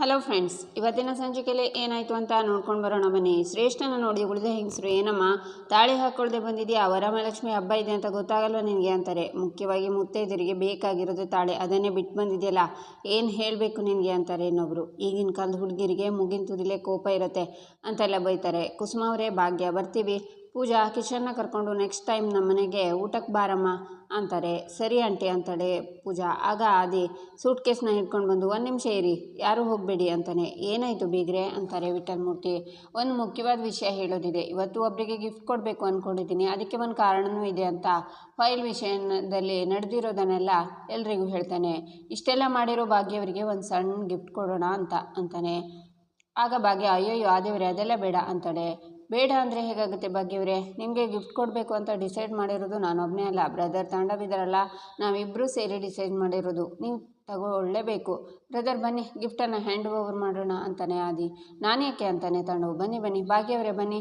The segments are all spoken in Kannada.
ಹಲೋ ಫ್ರೆಂಡ್ಸ್ ಇವತ್ತಿನ ಸಂಚಿಕೆಯಲ್ಲಿ ಏನಾಯಿತು ಅಂತ ನೋಡ್ಕೊಂಡು ಬರೋಣ ಬನ್ನಿ. ಶ್ರೇಷ್ಠನ ನೋಡಿ ಉಳಿದ ಹೆಂಗಸರು, ಏನಮ್ಮ? ತಾಳಿ ಹಾಕ್ಕೊಳ್ದೆ ಬಂದಿದೆಯಾ? ವರಮಹಾಲಕ್ಷ್ಮಿ ಹಬ್ಬ ಇದೆ ಅಂತ ಗೊತ್ತಾಗಲ್ಲ ನಿನಗೆ ಅಂತಾರೆ. ಮುಖ್ಯವಾಗಿ ಮುತ್ತೈದರಿಗೆ ಬೇಕಾಗಿರೋದು ತಾಳೆ, ಅದನ್ನೇ ಬಿಟ್ಟು ಬಂದಿದೆಯಲ್ಲ? ಏನು ಹೇಳಬೇಕು ನಿನಗೆ ಅಂತಾರೆ ಇನ್ನೊಬ್ರು. ಈಗಿನ ಕಾಲದ ಹುಡುಗಿರಿಗೆ ಮುಗಿನ ತುದಿಲೇ ಕೋಪ ಇರುತ್ತೆ ಅಂತೆಲ್ಲ ಬೈತಾರೆ. ಕುಸುಮ ಅವರೇ, ಭಾಗ್ಯ, ಬರ್ತೀವಿ. ಪೂಜಾ ಕಿಶನ್ನ ಕರ್ಕೊಂಡು ನೆಕ್ಸ್ಟ್ ಟೈಮ್ ನಮ್ಮ ಮನೆಗೆ ಊಟಕ್ಕೆ ಬಾರಮ್ಮ ಅಂತಾರೆ, ಸರಿ ಆಂಟಿ ಅಂತಾಳೆ ಪೂಜಾ. ಆಗ ಆದಿ ಸೂಟ್ ಕೇಸ್ನ ಹಿಡ್ಕೊಂಡು ಬಂದು, ಒಂದು ನಿಮಿಷ ಇರಿ, ಯಾರೂ ಹೋಗಬೇಡಿ ಅಂತಾನೆ. ಏನಾಯಿತು ಬೀಗ್ರೆ? ಅಂತಾರೆ ವಿಠಲ್ ಮೂರ್ತಿ ಒಂದು ಮುಖ್ಯವಾದ ವಿಷಯ ಹೇಳೋದಿದೆ. ಇವತ್ತು ಒಬ್ಬರಿಗೆ ಗಿಫ್ಟ್ ಕೊಡಬೇಕು ಅಂದ್ಕೊಂಡಿದ್ದೀನಿ ಅದಕ್ಕೆ ಒಂದು ಕಾರಣವೂ ಇದೆ ಅಂತ ಫೈಲ್ ವಿಷಯದಲ್ಲಿ ನಡೆದಿರೋದನ್ನೆಲ್ಲ ಎಲ್ರಿಗೂ ಹೇಳ್ತಾನೆ. ಇಷ್ಟೆಲ್ಲ ಮಾಡಿರೋ ಭಾಗ್ಯವರಿಗೆ ಒಂದು ಸಣ್ಣ ಗಿಫ್ಟ್ ಕೊಡೋಣ ಅಂತ ಅಂತಾನೆ. ಆಗ ಭಾಗ್ಯ, ಅಯ್ಯೋಯ್ಯೋ, ಆದೇವ್ರೆ, ಅದೆಲ್ಲ ಬೇಡ ಅಂತಾಳೆ. ಬೇಡ ಅಂದರೆ ಹೇಗಾಗುತ್ತೆ ಭಾಗ್ಯವರೇ? ನಿಮಗೆ ಗಿಫ್ಟ್ ಕೊಡಬೇಕು ಅಂತ ಡಿಸೈಡ್ ಮಾಡಿರೋದು ನಾನೊಬ್ಬನೇ ಅಲ್ಲ. ಬ್ರದರ್ ತಾಂಡವಿದ್ದಾರಲ್ಲ ನಾವಿಬ್ಬರೂ ಸೇರಿ ಡಿಸೈಡ್ ಮಾಡಿರೋದು. ನೀವು ತಗೊಳ್ಳೇಬೇಕು ಬ್ರದರ್ ಬನ್ನಿ ಗಿಫ್ಟನ್ನು ಹ್ಯಾಂಡ್ ಓವರ್ ಮಾಡೋಣ ಅಂತಾನೆ ಆದಿ. ನಾನು ಯಾಕೆ ಅಂತಾನೆ ತಾಂಡವು? ಬನ್ನಿ ಬನ್ನಿ. ಭಾಗ್ಯವರೇ, ಬನ್ನಿ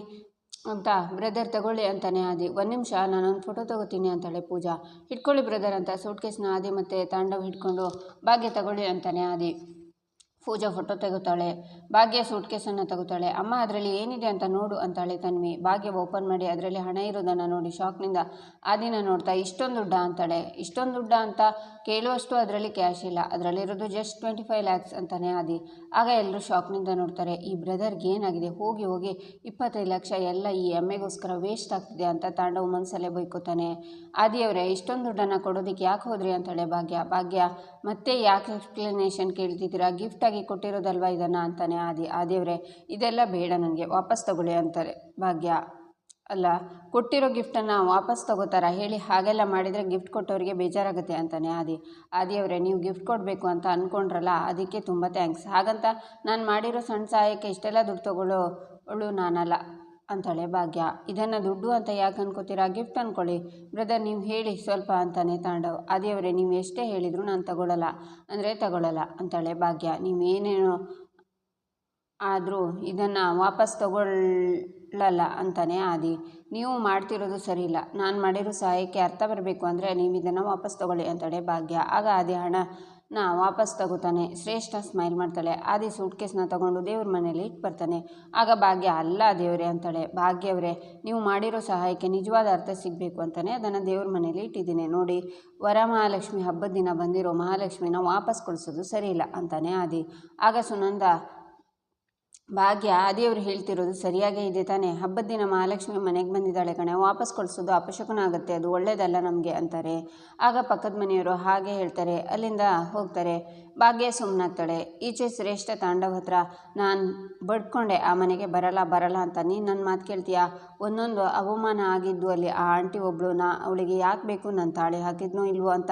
ಅಂತ ಬ್ರದರ್ ತಗೊಳ್ಳಿ ಅಂತಾನೆ ಆದಿ. ಒಂದು ನಿಮಿಷ, ನಾನೊಂದು ಫೋಟೋ ತಗೋತೀನಿ ಅಂತಾಳೆ ಪೂಜಾ. ಹಿಡ್ಕೊಳ್ಳಿ ಬ್ರದರ್ ಅಂತ. ಸೂಟ್ ಕೇಸ್ನ ಆದಿ ಮತ್ತು ತಾಂಡವ್ ಹಿಡ್ಕೊಂಡು ಭಾಗ್ಯ ತಗೊಳ್ಳಿ ಅಂತಾನೆ ಆದಿ. ಪೂಜಾ ಫೋಟೋ ತೆಗುತ್ತಾಳೆ, ಭಾಗ್ಯ ಸೂಟ್ ಕೇಸನ್ನು ತಗೋತಾಳೆ ಅಮ್ಮ ಅದರಲ್ಲಿ ಏನಿದೆ ಅಂತ ನೋಡು ಅಂತಾಳೆ ತನ್ವಿ. ಭಾಗ್ಯ ಓಪನ್ ಮಾಡಿ ಅದರಲ್ಲಿ ಹಣ ಇರೋದನ್ನು ನೋಡಿ ಶಾಕ್ನಿಂದ, ಆ ದಿನ ನೋಡ್ತಾ ಇಷ್ಟೊಂದು ದುಡ್ಡ ಅಂತಾಳೆ. ಇಷ್ಟೊಂದು ದುಡ್ಡ ಅಂತ ಕೇಳುವಷ್ಟು ಅದರಲ್ಲಿ ಕ್ಯಾಶ್ ಇಲ್ಲ. ಅದರಲ್ಲಿರೋದು ಜಸ್ಟ್ ಟ್ವೆಂಟಿ ಫೈವ್ ಲ್ಯಾಕ್ಸ್ ಅಂತಾನೆ ಆದಿ. ಆಗ ಎಲ್ಲರೂ ಶಾಕ್ನಿಂದ ನೋಡ್ತಾರೆ, ಈ ಬ್ರದರ್ಗೆ ಏನಾಗಿದೆ? ಹೋಗಿ ಹೋಗಿ ಇಪ್ಪತ್ತೈದು ಲಕ್ಷ ಎಲ್ಲ ಈ ಎಮ್ಮೆಗೋಸ್ಕರ ವೇಸ್ಟ್ ಆಗ್ತಿದೆ ಅಂತ ತಾಂಡವ್ ಮನಸ್ಸಲ್ಲೇ ಬೈಕೋತಾನೆ. ಆದಿಯವರೇ ಇಷ್ಟೊಂದು ದುಡ್ಡನ್ನು ಕೊಡೋದಕ್ಕೆ ಯಾಕೆ ಹೋದ್ರಿ ಅಂತಾಳೆ ಭಾಗ್ಯ. ಭಾಗ್ಯ, ಮತ್ತೆ ಯಾಕೆ ಎಕ್ಸ್ಪ್ಲನೇಷನ್ ಕೇಳ್ತಿದ್ದೀರಾ? ಗಿಫ್ಟಾಗಿ ಕೊಟ್ಟಿರೋದಲ್ವಾ ಇದನ್ನು ಅಂತಾನೆ ಆದಿ, ಆದಿಯವರೇ, ಇದೆಲ್ಲ ಬೇಡ ನನಗೆ, ವಾಪಸ್ ತಗೊಳ್ಳಿ ಅಂತಾರೆ. ಭಾಗ್ಯ. ಅಲ್ಲ, ಕೊಟ್ಟಿರೋ ಗಿಫ್ಟನ್ನು ವಾಪಸ್ ತಗೋತಾರ? ಹೇಳಿ, ಹಾಗೆಲ್ಲ ಮಾಡಿದರೆ ಗಿಫ್ಟ್ ಕೊಟ್ಟವರಿಗೆ ಬೇಜಾರಾಗುತ್ತೆ ಅಂತಾನೆ ಆದಿ. ಆದಿಯವರೇ, ನೀವು ಗಿಫ್ಟ್ ಕೊಡಬೇಕು ಅಂತ ಅಂದ್ಕೊಂಡ್ರಲ್ಲ ಅದಕ್ಕೆ ತುಂಬ ಥ್ಯಾಂಕ್ಸ್ ಹಾಗಂತ ನಾನು ಮಾಡಿರೋ ಸಣ್ಣ ಸಹಾಯಕ್ಕೆ ಇಷ್ಟೆಲ್ಲ ದುಡ್ಡು ತಗೊಳ್ಳೋಳು ನಾನಲ್ಲ. ಅಂತಾಳೆ ಭಾಗ್ಯ. ಇದನ್ನು ದುಡ್ಡು ಅಂತ ಯಾಕೆ ಅನ್ಕೋತೀರಾ? ಗಿಫ್ಟ್ ಅಂದ್ಕೊಳ್ಳಿ ಬ್ರದರ್, ನೀವು ಹೇಳಿ ಸ್ವಲ್ಪ ಅಂತಾನೆ ತಾಂಡವ್. ಆದಿಯವರೇ ನೀವು ಎಷ್ಟೇ ಹೇಳಿದರೂ ನಾನು ತಗೊಳ್ಳಲ್ಲ ಅಂದರೆ ತಗೊಳ್ಳಲ್ಲ ಅಂತಾಳೆ ಭಾಗ್ಯ. ನೀವೇನೇನು ಆದರೂ ಇದನ್ನು ವಾಪಸ್ ತಗೊಳ್ಳಲ್ಲ, ಅಂತಾನೆ ಆದಿ. ನೀವು ಮಾಡ್ತಿರೋದು ಸರಿ ಇಲ್ಲ ನಾನು ಮಾಡಿರೋ ಸಹಾಯಕ್ಕೆ ಅರ್ಥ ಬರಬೇಕು ಅಂದರೆ ನೀವು ಇದನ್ನು ವಾಪಸ್ ತಗೊಳ್ಳಿ, ಅಂತಾಳೆ ಭಾಗ್ಯ. ಆಗ ಆದಿ ಹಣನ ವಾಪಸ್ ತಗೋತಾನೆ. ಶ್ರೇಷ್ಠ ಸ್ಮೈಲ್ ಮಾಡ್ತಾಳೆ. ಆದಿ ಸೂಟ್ ಕೇಸ್ನ ತಗೊಂಡು ದೇವ್ರ ಮನೇಲಿ ಇಟ್ಟು ಬರ್ತಾನೆ. ಆಗ ಭಾಗ್ಯ, ಅಲ್ಲ ದೇವರೇ ಅಂತಾಳೆ. ಭಾಗ್ಯವರೇ, ನೀವು ಮಾಡಿರೋ ಸಹಾಯಕ್ಕೆ ನಿಜವಾದ ಅರ್ಥ ಸಿಗಬೇಕು ಅಂತಾನೆ ಅದನ್ನು ದೇವ್ರ ಮನೇಲಿ ಇಟ್ಟಿದ್ದೀನಿ. ನೋಡಿ, ವರಮಹಾಲಕ್ಷ್ಮಿ ಹಬ್ಬದ ದಿನ ಬಂದಿರೋ ಮಹಾಲಕ್ಷ್ಮಿನ ವಾಪಸ್ ಕೊಡಿಸೋದು ಸರಿ ಇಲ್ಲ ಅಂತಾನೆ ಆದಿ. ಆಗ ಸುನಂದ ಭಾಗ್ಯ ಆದಿಯವರು ಹೇಳ್ತಿರೋದು ಸರಿಯಾಗೇ ಇದೆ ತಾನೆ? ಹಬ್ಬದ ದಿನ ಮಹಾಲಕ್ಷ್ಮಿ ಮನೆಗೆ ಬಂದಿದ್ದಾಳೆ ಕಣೆ. ವಾಪಸ್ ಕಳಿಸೋದು ಅಪಶಕುನ ಆಗುತ್ತೆ ಅದು ಒಳ್ಳೇದಲ್ಲ ನಮಗೆ ಅಂತಾರೆ. ಆಗ ಪಕ್ಕದ ಮನೆಯವರು ಹಾಗೆ ಹೇಳ್ತಾರೆ, ಅಲ್ಲಿಂದ ಹೋಗ್ತಾರೆ. ಭಾಗ್ಯ ಸುಮ್ಮನಾಗ್ತಾಳೆ ಈಚೆ ಶ್ರೇಷ್ಠ ತಾಂಡವ ಹತ್ರ, ನಾನು ಬಡ್ಕೊಂಡೆ, ಆ ಮನೆಗೆ ಬರಲ್ಲ ಬರಲ್ಲ ಅಂತ. ನೀನು ನನ್ನ ಮಾತು ಕೇಳ್ತೀಯಾ? ಒಂದೊಂದು ಅವಮಾನ ಆಗಿದ್ದು ಅಲ್ಲಿ ಆ ಆಂಟಿ ಒಬ್ಳು, ನಾ, ಅವಳಿಗೆ ಯಾಕೆ ಬೇಕು ನಾನು ತಾಳಿ ಹಾಕಿದ್ನೋ ಇಲ್ವೋ ಅಂತ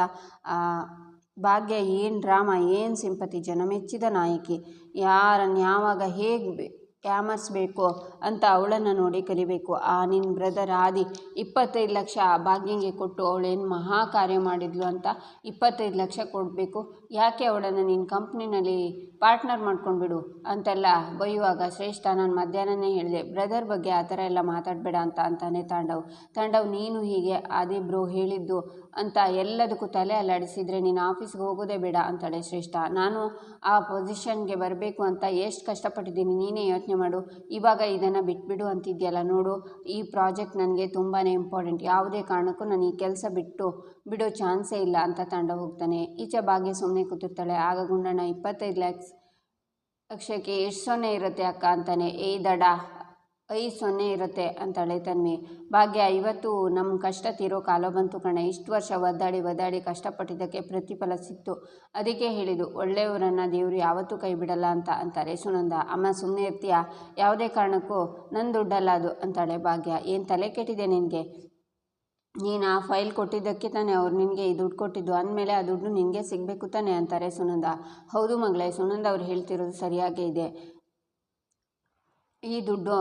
ಭಾಗ್ಯ, ಏನು ಡ್ರಾಮಾ ಏನು ಸಿಂಪತಿ ಜನ ಮೆಚ್ಚಿದ ನಾಯಕಿ ಯಾರನ್ನು ಯಾವಾಗ ಹೇಗೆ ಯಾಮರ್ಸ್ಬೇಕು ಅಂತ ಅವಳನ್ನು ನೋಡಿ ಕಲಿಬೇಕು. ಆ ನಿನ್ನ ಬ್ರದರ್ ಆದಿ ಇಪ್ಪತ್ತೈದು ಲಕ್ಷ ಆ ಭಾಗ್ಯಂಗೆ ಕೊಟ್ಟು ಅವಳೇನು ಮಹಾ ಕಾರ್ಯ ಮಾಡಿದ್ಲು ಅಂತ ಇಪ್ಪತ್ತೈದು ಲಕ್ಷ ಕೊಡಬೇಕು. ಯಾಕೆ ಅವಳನ್ನು ನಿನ್ನ ಕಂಪ್ನಿನಲ್ಲಿ ಪಾರ್ಟ್ನರ್ ಮಾಡ್ಕೊಂಡ್ಬಿಡು ಅಂತೆಲ್ಲ ಬೈಯುವಾಗ ಶ್ರೇಷ್ಠ ನಾನು ಮಧ್ಯಾಹ್ನನೇ ಹೇಳಿದೆ, ಬ್ರದರ್ ಬಗ್ಗೆ ಆ ಥರ ಎಲ್ಲ ಮಾತಾಡಬೇಡ ಅಂತ, ಅಂತಾನೆ ತಾಂಡವ್. ತಾಂಡವ್, ನೀನು ಹೀಗೆ ಆದಿ ಬ್ರೋ ಹೇಳಿದ್ದು ಅಂತ ಎಲ್ಲದಕ್ಕೂ ತಲೆ ಅಲ್ಲಾಡಿಸಿದರೆ ನೀನು ಆಫೀಸ್ಗೆ ಹೋಗೋದೇ ಬೇಡ, ಅಂತಾಳೆ ಶ್ರೇಷ್ಠ. ನಾನು ಆ ಪೊಸಿಷನ್ಗೆ ಬರಬೇಕು ಅಂತ ಎಷ್ಟು ಕಷ್ಟಪಟ್ಟಿದ್ದೀನಿ, ನೀನೇ ಯೋಚನೆ ಮಾಡು. ಇವಾಗ ಇದನ್ನು ಬಿಟ್ಬಿಡು ಅಂತಿದ್ಯಲ್ಲ, ನೋಡು. ಈ ಪ್ರಾಜೆಕ್ಟ್ ನನಗೆ ತುಂಬಾ ಇಂಪಾರ್ಟೆಂಟ್. ಯಾವುದೇ ಕಾರಣಕ್ಕೂ ನಾನು ಈ ಕೆಲಸ ಬಿಟ್ಟು ಬಿಡೋ ಚಾನ್ಸೇ ಇಲ್ಲ, ಅಂತ ತಾಂಡವ್ ಹೋಗ್ತಾನೆ. ಈಚೆ ಭಾಗ್ಯ ಸುಮ್ಮನೆ ಕೂತಿರ್ತಾಳೆ. ಆಗ ಗುಂಡಣ್ಣ ಇಪ್ಪತ್ತೈದು ಲ್ಯಾಕ್ಸ್ ಲಕ್ಷಕ್ಕೆ ಎಷ್ಟು ಸೊನ್ನೆ ಇರುತ್ತೆ ಅಕ್ಕ ಅಂತಾನೆ. ಏ ದಡ, ಐದು ಸೊನ್ನೆ ಇರುತ್ತೆ ಅಂತಾಳೆ ತನ್ವಿ. ಭಾಗ್ಯ, ಇವತ್ತು ನಮ್ಮ ಕಷ್ಟ ತೀರೋ ಕಾಲ ಬಂತು ಕಣ. ಇಷ್ಟು ವರ್ಷ ಒದ್ದಾಡಿ ಒದ್ದಾಡಿ ಕಷ್ಟಪಟ್ಟಿದ್ದಕ್ಕೆ ಪ್ರತಿಫಲ ಸಿಕ್ತು. ಅದಕ್ಕೆ ಹೇಳಿದು ಒಳ್ಳೆಯವರನ್ನು ದೇವರು ಯಾವತ್ತೂ ಕೈ ಬಿಡಲ್ಲ ಅಂತ ಅಂತಾರೆ ಸುನಂದ. ಅಮ್ಮ ಸುಮ್ಮನೆ ಇರ್ತೀಯಾ? ಯಾವುದೇ ಕಾರಣಕ್ಕೂ ನನ್ನ ದುಡ್ಡಲ್ಲ ಅದು ಅಂತಾಳೆ ಭಾಗ್ಯ. ಏನು ತಲೆ ಕೆಟ್ಟಿದೆ ನಿನಗೆ? ನೀನು ಆ ಫೈಲ್ ಕೊಟ್ಟಿದ್ದಕ್ಕೆ ತಾನೇ ಅವ್ರು ನಿನಗೆ ಈ ದುಡ್ಡು ಕೊಟ್ಟಿದ್ದು. ಅಂದಮೇಲೆ ಆ ದುಡ್ಡು ನಿನಗೆ ಸಿಗಬೇಕು ತಾನೆ ಅಂತಾರೆ ಸುನಂದ. ಹೌದು ಮಗಳೇ, ಸುನಂದ ಅವ್ರು ಹೇಳ್ತಿರೋದು ಸರಿಯಾಗೇ ಇದೆ. ಈ ದುಡ್ಡು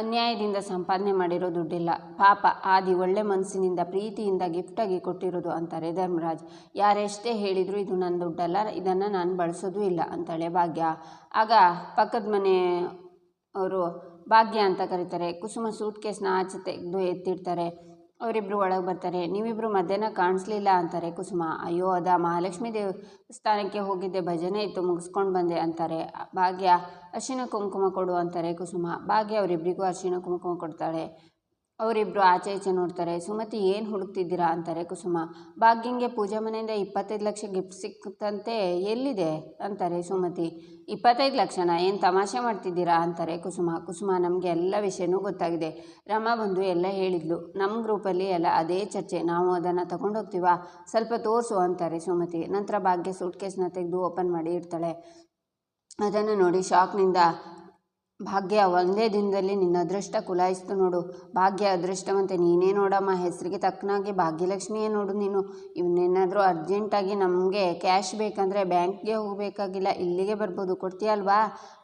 ಅನ್ಯಾಯದಿಂದ ಸಂಪಾದನೆ ಮಾಡಿರೋ ದುಡ್ಡಿಲ್ಲ. ಪಾಪ ಆದಿ ಒಳ್ಳೆ ಮನಸ್ಸಿನಿಂದ ಪ್ರೀತಿಯಿಂದ ಗಿಫ್ಟಾಗಿ ಕೊಟ್ಟಿರೋದು ಅಂತಾರೆ ಧರ್ಮರಾಜ್. ಯಾರೆಷ್ಟೇ ಹೇಳಿದರೂ ಇದು ನನ್ನ ದುಡ್ಡಲ್ಲ, ಇದನ್ನು ನಾನು ಬಳಸೋದು ಇಲ್ಲ ಅಂತಾಳೆ ಭಾಗ್ಯ. ಆಗ ಪಕ್ಕದ ಮನೆ ಅವರು ಭಾಗ್ಯ ಅಂತ ಕರೀತಾರೆ. ಕುಸುಮ ಸೂಟ್ ಕೇಸ್ನ ಆಚೆ ತೆಗೆದು ಎತ್ತಿಡ್ತಾರೆ. ಅವರಿಬ್ಬರು ಒಳಗೆ ಬರ್ತಾರೆ. ನೀವಿಬ್ಬರು ಮಧ್ಯಾಹ್ನ ಕಾಣಿಸ್ಲಿಲ್ಲ ಅಂತಾರೆ, ಕುಸುಮ. ಅಯ್ಯೋ, ಅದ ಮಹಾಲಕ್ಷ್ಮಿ ದೇವಸ್ಥಾನಕ್ಕೆ ಹೋಗಿದ್ದೆ, ಭಜನೆ ಇತ್ತು, ಮುಗಿಸ್ಕೊಂಡು ಬಂದೆ ಅಂತಾರೆ. ಭಾಗ್ಯ ಅರಿಶಿನ ಕುಂಕುಮ ಕೊಡು ಅಂತಾರೆ ಕುಸುಮ. ಭಾಗ್ಯ ಅವರಿಬ್ಬರಿಗೂ ಅರಿಶಿನ ಕುಂಕುಮ ಕೊಡ್ತಾಳೆ. ಅವರಿಬ್ಬರು ಆಚೆ ಈಚೆ ನೋಡ್ತಾರೆ, ಸುಮತಿ ಏನು ಹುಡುಕ್ತಿದ್ದೀರಾ? ಅಂತಾರೆ ಕುಸುಮ. ಭಾಗ್ಯಂಗೆ ಪೂಜಾ ಮನೆಯಿಂದ ಇಪ್ಪತ್ತೈದು ಲಕ್ಷ ಗಿಫ್ಟ್ ಸಿಕ್ಕಂತೆ, ಎಲ್ಲಿದೆ? ಅಂತಾರೆ ಸುಮತಿ. ಇಪ್ಪತ್ತೈದು ಲಕ್ಷನ? ಏನು ತಮಾಷೆ ಮಾಡ್ತಿದ್ದೀರಾ? ಅಂತಾರೆ ಕುಸುಮ. ಕುಸುಮ, ನಮಗೆ ಎಲ್ಲ ವಿಷಯನೂ ಗೊತ್ತಾಗಿದೆ. ರಮ ಬಂದು ಎಲ್ಲ ಹೇಳಿದ್ಲು. ನಮ್ಮ ಗ್ರೂಪಲ್ಲಿ ಎಲ್ಲ ಅದೇ ಚರ್ಚೆ. ನಾವು ಅದನ್ನು ತಗೊಂಡು ಹೋಗ್ತೀವಾ? ಸ್ವಲ್ಪ ತೋರಿಸು, ಅಂತಾರೆ ಸುಮತಿ. ನಂತರ ಭಾಗ್ಯ ಸೂಟ್ ತೆಗೆದು ಓಪನ್ ಮಾಡಿ ಇಡ್ತಾಳೆ. ಅದನ್ನು ನೋಡಿ ಶಾಕ್ನಿಂದ ಭಾಗ್ಯ, ಒಂದೇ ದಿನದಲ್ಲಿ ನಿನ್ನ ಅದೃಷ್ಟ ಕುಲಾಯಿಸ್ತು ನೋಡು. ಭಾಗ್ಯ, ಅದೃಷ್ಟವಂತೆ ನೀನೇ ನೋಡಮ್ಮ. ಹೆಸರಿಗೆ ತಕ್ಕನಾಗಿ ಭಾಗ್ಯಲಕ್ಷ್ಮಿಯೇ ನೋಡು ನೀನು. ಇವನ್ನೇನಾದರೂ ಅರ್ಜೆಂಟಾಗಿ ನಮಗೆ ಕ್ಯಾಶ್ ಬೇಕಂದರೆ ಬ್ಯಾಂಕ್ಗೆ ಹೋಗಬೇಕಾಗಿಲ್ಲ, ಇಲ್ಲಿಗೆ ಬರ್ಬೋದು. ಕೊಡ್ತೀಯಲ್ವಾ?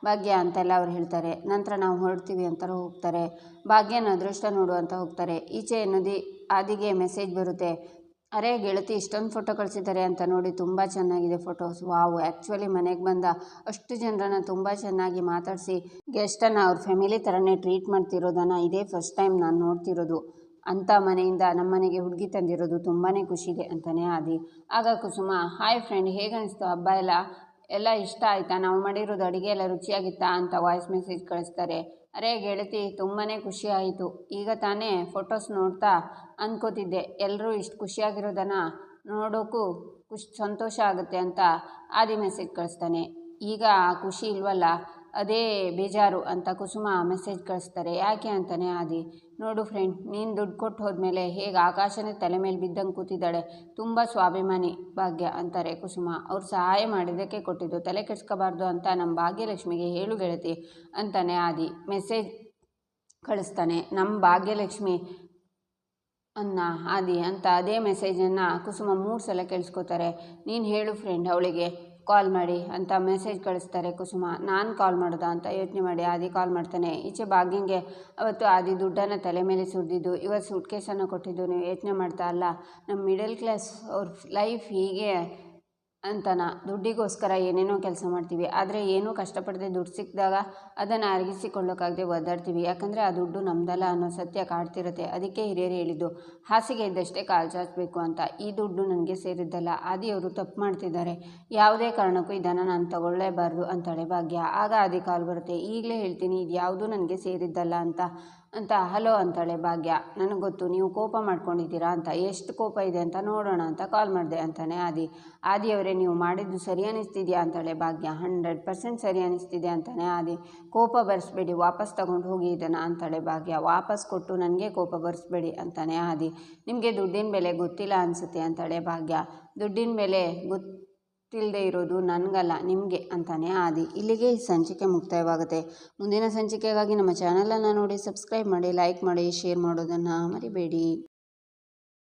ಭಾಗ್ಯ ಅಂತೆಲ್ಲ ಅವ್ರು ಹೇಳ್ತಾರೆ. ನಂತರ ನಾವು ಹೊರಡ್ತೀವಿ ಅಂತ ಹೋಗ್ತಾರೆ. ಭಾಗ್ಯನ ಅದೃಷ್ಟ ನೋಡು ಅಂತ ಹೋಗ್ತಾರೆ. ಈಚೆ ನದಿ ಆದಿಗೆ ಮೆಸೇಜ್ ಬರುತ್ತೆ. ಅರೆ ಗೆಳತಿ ಇಷ್ಟೊಂದು ಫೋಟೋ ಕಳಿಸಿದ್ದಾರೆ ಅಂತ ನೋಡಿ ತುಂಬ ಚೆನ್ನಾಗಿದೆ ಫೋಟೋಸ್. ವಾವ್ ಆ್ಯಕ್ಚುಲಿ ಮನೆಗೆ ಬಂದ ಅಷ್ಟು ಜನರನ್ನ ತುಂಬ ಚೆನ್ನಾಗಿ ಮಾತಾಡಿಸಿ ಗೆಸ್ಟನ್ನು ಅವ್ರ ಫ್ಯಾಮಿಲಿ ಥರನೇ ಟ್ರೀಟ್ ಮಾಡ್ತಿರೋದನ್ನು ಇದೇ ಫಸ್ಟ್ ಟೈಮ್ ನಾನು ನೋಡ್ತಿರೋದು. ಅಂಥ ಮನೆಯಿಂದ ನಮ್ಮ ಮನೆಗೆ ಹುಡುಗಿ ತಂದಿರೋದು ತುಂಬಾ ಖುಷಿದೆ ಅಂತಲೇ ಆದಿ. ಆಗ ಕುಸುಮ ಹಾಯ್ ಫ್ರೆಂಡ್ ಹೇಗೆ ಅನಿಸ್ತು ಹಬ್ಬ ಎಲ್ಲ? ಎಲ್ಲ ಇಷ್ಟ ಆಯಿತಾ? ನಾವು ಮಾಡಿರೋದು ಅಡುಗೆ ಎಲ್ಲ ರುಚಿಯಾಗಿತ್ತಾ? ಅಂತ ವಾಯ್ಸ್ ಮೆಸೇಜ್ ಕಳಿಸ್ತಾರೆ. ಅರೆ ಗೆಳತಿ ತುಂಬಾ ಖುಷಿ ಆಯಿತು ಈಗ ತಾನೇ ಫೋಟೋಸ್ ನೋಡ್ತಾ ಅಂದ್ಕೋತಿದ್ದೆ ಎಲ್ಲರೂ ಇಷ್ಟು ಖುಷಿಯಾಗಿರೋದನ್ನು ನೋಡೋಕ್ಕೂ ಖುಷ್, ಸಂತೋಷ ಆಗುತ್ತೆ ಅಂತ ಆದಿ ಮೆಸೇಜ್ ಕಳಿಸ್ತಾನೆ. ಈಗ ಆ ಖುಷಿ ಇಲ್ವಲ್ಲ? ಅದೇ ಬೇಜಾರು ಅಂತ ಕುಸುಮ ಮೆಸೇಜ್ ಕಳಿಸ್ತಾರೆ. ಯಾಕೆ ಅಂತಾನೆ ಆದಿ, ನೋಡು ಫ್ರೆಂಡ್ ನೀನು ದುಡ್ಡು ಕೊಟ್ಟು ಹೋದ್ಮೇಲೆ ಹೇಗೆ ಆಕಾಶನೇ ತಲೆ ಮೇಲೆ ಬಿದ್ದಂಗೆ ಕೂತಿದ್ದಾಳೆ, ತುಂಬ ಸ್ವಾಭಿಮಾನಿ ಭಾಗ್ಯ ಅಂತಾರೆ ಕುಸುಮ. ಅವ್ರು ಸಹಾಯ ಮಾಡಿದ್ದಕ್ಕೆ ಕೊಟ್ಟಿದ್ದು, ತಲೆ ಕೆಡ್ಸ್ಕೋಬಾರ್ದು ಅಂತ ನಮ್ಮ ಭಾಗ್ಯಲಕ್ಷ್ಮಿಗೆ ಹೇಳು ಗೆಳತಿ ಅಂತಾನೆ ಆದಿ. ಮೆಸೇಜ್ ಕಳಿಸ್ತಾನೆ ನಮ್ಮ ಭಾಗ್ಯಲಕ್ಷ್ಮಿ ಅನ್ನ, ಆದಿ ಅಂತ ಅದೇ ಮೆಸೇಜನ್ನು ಕುಸುಮ ಮೂರು ಸಲ ಕೇಳಿಸ್ಕೋತಾರೆ. ನೀನು ಹೇಳು ಫ್ರೆಂಡ್ ಅವಳಿಗೆ ಕಾಲ್ ಮಾಡಿ ಅಂತ ಮೆಸೇಜ್ ಕಳಿಸ್ತಾರೆ, ಕುಸುಮ, ನಾನು ಕಾಲ್ ಮಾಡೋದಾ? ಅಂತ ಯೋಚನೆ ಮಾಡಿ, ಆದಿ ಕಾಲ್ ಮಾಡ್ತಾನೆ. ಈಚೆ ಬಾಗಿಂಗೆ ಅವತ್ತು ಆದಿ ದುಡ್ಡನ್ನು ತಲೆ ಮೇಲೆ ಸುರಿದಿದ್ದು ಇವತ್ತು ಸೂಟ್ ಕೇಸನ್ನು ಕೊಟ್ಟಿದ್ದು, ನೀವು ಯೋಚನೆ ಮಾಡ್ತಾ ಅಲ್ಲ. ನಮ್ಮ ಮಿಡಲ್ ಕ್ಲಾಸ್ ಅವ್ರ ಲೈಫ್ ಹೀಗೆ ಅಂತನ. ದುಡ್ಡಿಗೋಸ್ಕರ ಏನೇನೋ ಕೆಲಸ ಮಾಡ್ತೀವಿ. ಆದರೆ ಏನೂ ಕಷ್ಟಪಡದೆ ದುಡ್ಡು ಸಿಕ್ಕಿದಾಗ ಅದನ್ನು ಅರಗಿಸಿಕೊಳ್ಳೋಕ್ಕಾಗದೆ ಒದ್ದಾಡ್ತೀವಿ. ಯಾಕಂದರೆ ಆ ದುಡ್ಡು ನಮ್ದಲ್ಲ ಅನ್ನೋ ಸತ್ಯ ಕಾಡ್ತಿರುತ್ತೆ. ಅದಕ್ಕೆ ಹಿರಿಯರು ಹೇಳಿದ್ದು, ಹಾಸಿಗೆ ಇದ್ದಷ್ಟೇ ಕಾಲು ಚಾಚಬೇಕು ಅಂತ. ಈ ದುಡ್ಡು ನನಗೆ ಸೇರಿದ್ದಲ್ಲ. ಆದಿಯವರು ತಪ್ಪು ಮಾಡ್ತಿದ್ದಾರೆ. ಯಾವುದೇ ಕಾರಣಕ್ಕೂ ಇದನ್ನು ನಾನು ತಗೊಳ್ಳೇಬಾರ್ದು ಅಂತಳೆ ಭಾಗ್ಯ. ಆಗ ಆದಿ ಕಾಲು ಬರುತ್ತೆ. ಈಗಲೇ ಹೇಳ್ತೀನಿ ಇದು ಯಾವುದೂ ನನಗೆ ಸೇರಿದ್ದಲ್ಲ ಅಂತ. ಅಂತ, ಹಲೋ ಅಂತಾಳೆ ಭಾಗ್ಯ. ನನಗೆ ಗೊತ್ತು, ನೀವು ಕೋಪ ಮಾಡ್ಕೊಂಡಿದ್ದೀರಾ ಅಂತ, ಎಷ್ಟು ಕೋಪ ಇದೆ ಅಂತ ನೋಡೋಣ ಅಂತ ಕಾಲ್ ಮಾಡಿದೆ ಅಂತಾನೆ ಆದಿ. ಆದಿಯವರೇ ನೀವು ಮಾಡಿದ್ದು ಸರಿ ಅನ್ನಿಸ್ತಿದೆಯಾ ಅಂತಾಳೆ ಭಾಗ್ಯ. ಹಂಡ್ರೆಡ್ ಪರ್ಸೆಂಟ್ ಸರಿ ಅನ್ನಿಸ್ತಿದೆ ಅಂತಾನೆ ಆದಿ. ಕೋಪ ಬರೆಸ್ಬೇಡಿ, ವಾಪಸ್ ತಗೊಂಡು ಹೋಗಿ ಇದನ್ನು ಅಂತಾಳೆ ಭಾಗ್ಯ. ವಾಪಸ್ ಕೊಟ್ಟು ನನಗೆ ಕೋಪ ಬರೆಸ್ಬೇಡಿ ಅಂತಾನೆ ಆದಿ. ನಿಮಗೆ ದುಡ್ಡಿನ ಬೆಲೆ ಗೊತ್ತಿಲ್ಲ ಅನಿಸುತ್ತೆ ಅಂತಾಳೆ ಭಾಗ್ಯ. ದುಡ್ಡಿನ ಬೆಲೆ ಗೊತ್ತು ತಿಳಿದೇ ಇರೋದು ನನಗಲ್ಲ, ನಿಮಗೆ ಅಂತಾನೆ ಆದಿ. ಇಲ್ಲಿಗೆ ಈ ಸಂಚಿಕೆ ಮುಕ್ತಾಯವಾಗುತ್ತೆ. ಮುಂದಿನ ಸಂಚಿಕೆಗಾಗಿ ನಮ್ಮ ಚಾನಲನ್ನು ನೋಡಿ ಸಬ್ಸ್ಕ್ರೈಬ್ ಮಾಡಿ ಲೈಕ್ ಮಾಡಿ ಶೇರ್ ಮಾಡೋದನ್ನು ಮರಿಬೇಡಿ.